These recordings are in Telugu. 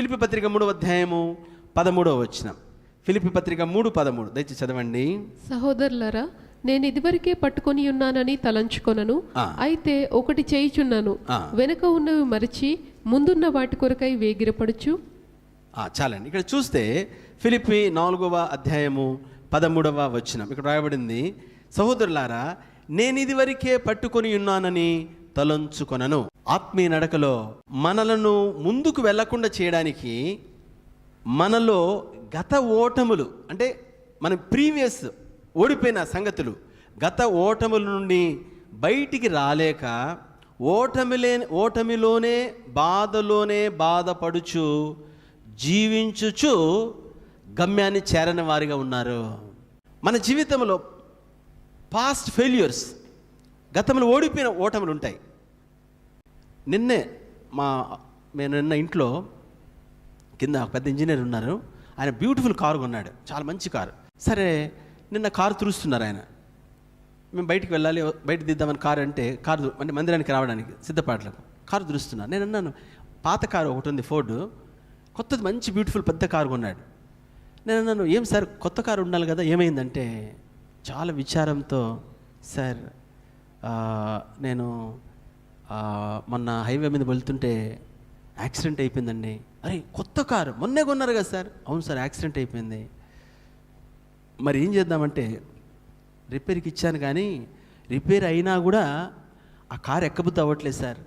ఫిలిపి పత్రిక మూడవ అధ్యాయము పదమూడవ వచనం. ఫిలిపి పత్రిక మూడు పదమూడు. దయచేసి చదవండి. సహోదరులరా నేను ఇదివరకే పట్టుకొని ఉన్నానని తలంచుకొనను. అయితే ఒకటి చేయుచున్నాను. వెనుక ఉన్నవి మరిచి ముందున్న వాటి కొరకై వేగిరపడుచు. ఆ, చాలండి. ఇక్కడ చూస్తే ఫిలిపి నాలుగవ అధ్యాయము పదమూడవ వచనం. ఇక్కడ రాయబడింది సహోదరులారా నేను ఇదివరకే పట్టుకొని ఉన్నానని తలంచుకొనను. ఆత్మీయ నడకలో మనలను ముందుకు వెళ్ళకుండా చేయడానికి మనలో గత ఓటములు అంటే మన ప్రీవియస్ ఓడిపోయిన సంగతులు గత ఓటముల నుండి బయటికి రాలేక ఓటమిలే ఓటమిలోనే బాధలోనే బాధపడుచు జీవించుచు గమ్యాన్ని చేరని వారిగా ఉన్నారు. మన జీవితంలో పాస్ట్ ఫెయిల్యూర్స్ గతంలో ఓడిపోయిన ఓటములు ఉంటాయి. నిన్నే మా మేము నిన్న ఇంట్లో కింద ఒక పెద్ద ఇంజనీర్ ఉన్నారు. ఆయన బ్యూటిఫుల్ కారు కొన్నాడు. చాలా మంచి కారు. సరే నిన్న కారు తురుస్తున్నారు ఆయన. మేము బయటికి వెళ్ళాలి బయట దిద్దామని కారు అంటే కారు అంటే మందిరానికి రావడానికి సిద్ధపాట్లకు కారు దురుస్తున్నారు నేను అన్నాను పాత కారు ఒకటి ఉంది ఫోర్డు. కొత్తది మంచి బ్యూటిఫుల్ పెద్ద కారు కొన్నాడు. నేను అన్నాను ఏం సార్ కొత్త కారు ఉండాలి కదా ఏమైందంటే? చాలా విచారంతో సార్ నేను మొన్న హైవే మీద వెళ్తుంటే యాక్సిడెంట్ అయిపోయిందండి. అరే కొత్త కారు మొన్నే కొన్నారు కదా సార్. అవును సార్ యాక్సిడెంట్ అయిపోయింది. మరి ఏం చేద్దామంటే రిపేర్కి ఇచ్చాను కానీ రిపేర్ అయినా కూడా ఆ కారు ఎక్కబుద్ధి అవ్వట్లేదు సార్.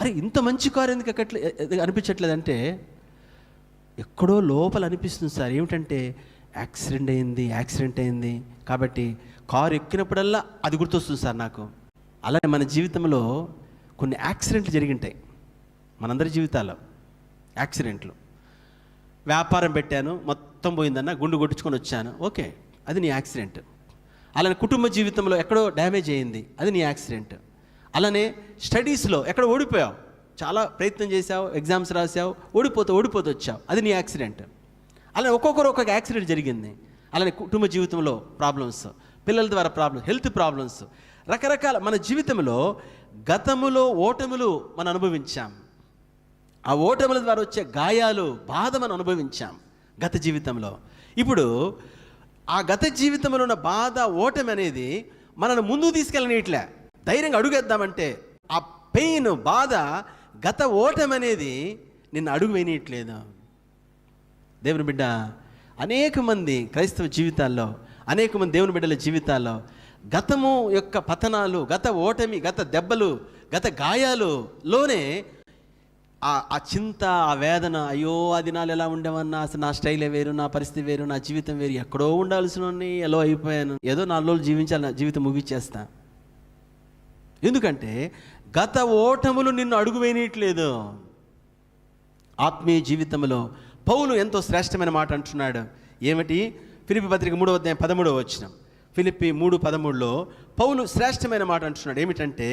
అరే ఇంత మంచి కారు ఎందుకు ఎక్కట్లే అనిపించట్లేదంటే ఎక్కడో లోపల అనిపిస్తుంది సార్. ఏమిటంటే యాక్సిడెంట్ అయింది యాక్సిడెంట్ అయింది. కాబట్టి కారు ఎక్కినప్పుడల్లా అది గుర్తొస్తుంది సార్ నాకు. అలానే మన జీవితంలో కొన్ని యాక్సిడెంట్లు జరిగింటాయి మనందరి జీవితాల్లో. యాక్సిడెంట్లు. వ్యాపారం పెట్టాను మొత్తం పోయిందన్న గుండు కొట్టించుకొని వచ్చాను. ఓకే అది నీ యాక్సిడెంట్. అలానే కుటుంబ జీవితంలో ఎక్కడో డ్యామేజ్ అయ్యింది అది నీ యాక్సిడెంట్. అలానే స్టడీస్లో ఎక్కడ ఓడిపోయావు? చాలా ప్రయత్నం చేసావు ఎగ్జామ్స్ రాసావు ఓడిపోతూ ఓడిపోతూ వచ్చావు అది నీ యాక్సిడెంట్. అలానే ఒక్కొక్కరు ఒక్కొక్క యాక్సిడెంట్ జరిగింది. అలానే కుటుంబ జీవితంలో ప్రాబ్లమ్స్ పిల్లల ద్వారా ప్రాబ్లమ్స్ హెల్త్ ప్రాబ్లమ్స్ రకరకాల మన జీవితంలో గతములో ఓటములు మనం అనుభవించాం. ఆ ఓటముల ద్వారా వచ్చే గాయాలు బాధ మనం అనుభవించాం గత జీవితంలో. ఇప్పుడు ఆ గత జీవితంలో ఉన్న బాధ ఓటమి అనేది మనల్ని ముందుకు తీసుకెళ్ళనిట్లే. ధైర్యంగా అడుగేద్దామంటే ఆ పెయిన్ బాధ గత ఓటమి అనేది నిన్ను అడుగు వేయనీయట్లేదు. దేవుని బిడ్డ అనేక మంది క్రైస్తవ జీవితాల్లో అనేక మంది దేవుని బిడ్డల జీవితాల్లో గతము యొక్క పతనాలు గత ఓటమి గత దెబ్బలు గత గాయాలులోనే ఆ ఆ చింత ఆ వేదన అయ్యో ఆ దినాలు ఎలా ఉండేవన్నా అసలు నా స్టైలే వేరు నా పరిస్థితి వేరు నా జీవితం వేరు ఎక్కడో ఉండాల్సిన ఎలా అయిపోయాను. ఏదో నాలుగు రోజులు జీవించాలి నా జీవితం ముగిచ్చేస్తా. ఎందుకంటే గత ఓటములు నిన్ను అడుగు వేయనట్లేదు ఆత్మీయ జీవితంలో పౌలు ఎంతో శ్రేష్టమైన మాట అంటున్నాడు. ఏమిటి? ఫిలిపి పత్రిక మూడవ అధ్యాయం పదమూడవ వచ్చినాం ఫిలిప్పి మూడు పదమూడులో పౌలు శ్రేష్టమైన మాట అంటున్నాడు. ఏమిటంటే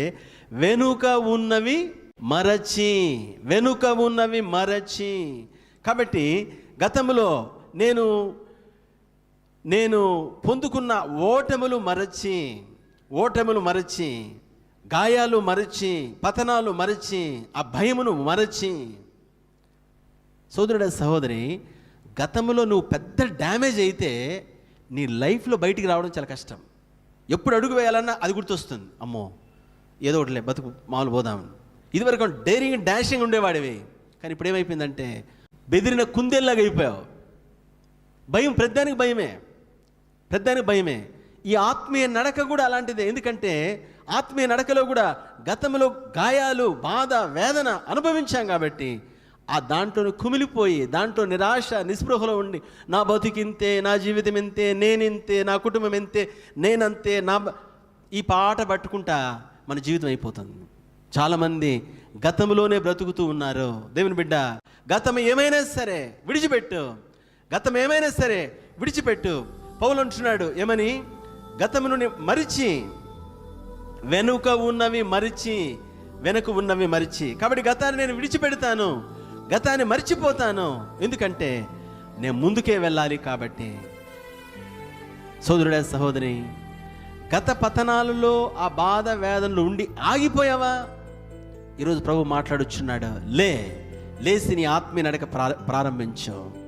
వెనుక ఉన్నవి మరచి వెనుక ఉన్నవి మరచి. కాబట్టి గతంలో నేను నేను పొందుకున్న ఓటములు మరచి ఓటములు మరచి గాయాలు మరచి పతనాలు మరచి ఆ భయమును మరచి. సోదరుడ సహోదరి గతంలో నువ్వు పెద్ద డ్యామేజ్ అయితే నీ లైఫ్లో బయటికి రావడం చాలా కష్టం. ఎప్పుడు అడుగు వేయాలన్నా అది గుర్తొస్తుంది. అమ్మో ఏదో ఒకటిలే బతుకు మామూలు పోదాం. ఇదివరకు డైరింగ్ డాషింగ్ ఉండేవాడివి. కానీ ఇప్పుడు ఏమైపోయిందంటే బెదిరిన కుందేల్లాగా అయిపోయావు. భయం ప్రతిదానికి భయమే. ప్రతిదానికి భయమే. ఈ ఆత్మీయ నడక కూడా అలాంటిదే. ఎందుకంటే ఆత్మీయ నడకలో కూడా గతంలో గాయాలు బాధ వేదన అనుభవించాం కాబట్టి ఆ దాంట్లో కుమిలిపోయి దాంట్లో నిరాశ నిస్పృహలో ఉండి నా బతుకింతే నా జీవితం ఇంతే నేనింతే నా కుటుంబం ఇంతే నేనంతే నా బ- ఈ పాట పట్టుకుంటా మన జీవితం అయిపోతుంది. చాలామంది గతంలోనే బ్రతుకుతూ ఉన్నారు. దేవుని బిడ్డ గతం ఏమైనా సరే విడిచిపెట్టు. గతం ఏమైనా సరే విడిచిపెట్టు. పౌలు అంటున్నాడు ఏమని? గతమును మరిచి వెనుక ఉన్నవి మరిచి వెనుక ఉన్నవి మరిచి. కాబట్టి గతాన్ని నేను విడిచిపెడతాను. గతాన్ని మర్చిపోతాను. ఎందుకంటే నేను ముందుకే వెళ్ళాలి కాబట్టి. సోదరుడే సహోదరి గత పతనాలలో ఆ బాధ వేదనలు ఉండి ఆగిపోయావా? ఈరోజు ప్రభు మాట్లాడుచున్నాడు లే లేసి నీ ఆత్మీయ నడక ప్రారంభించావు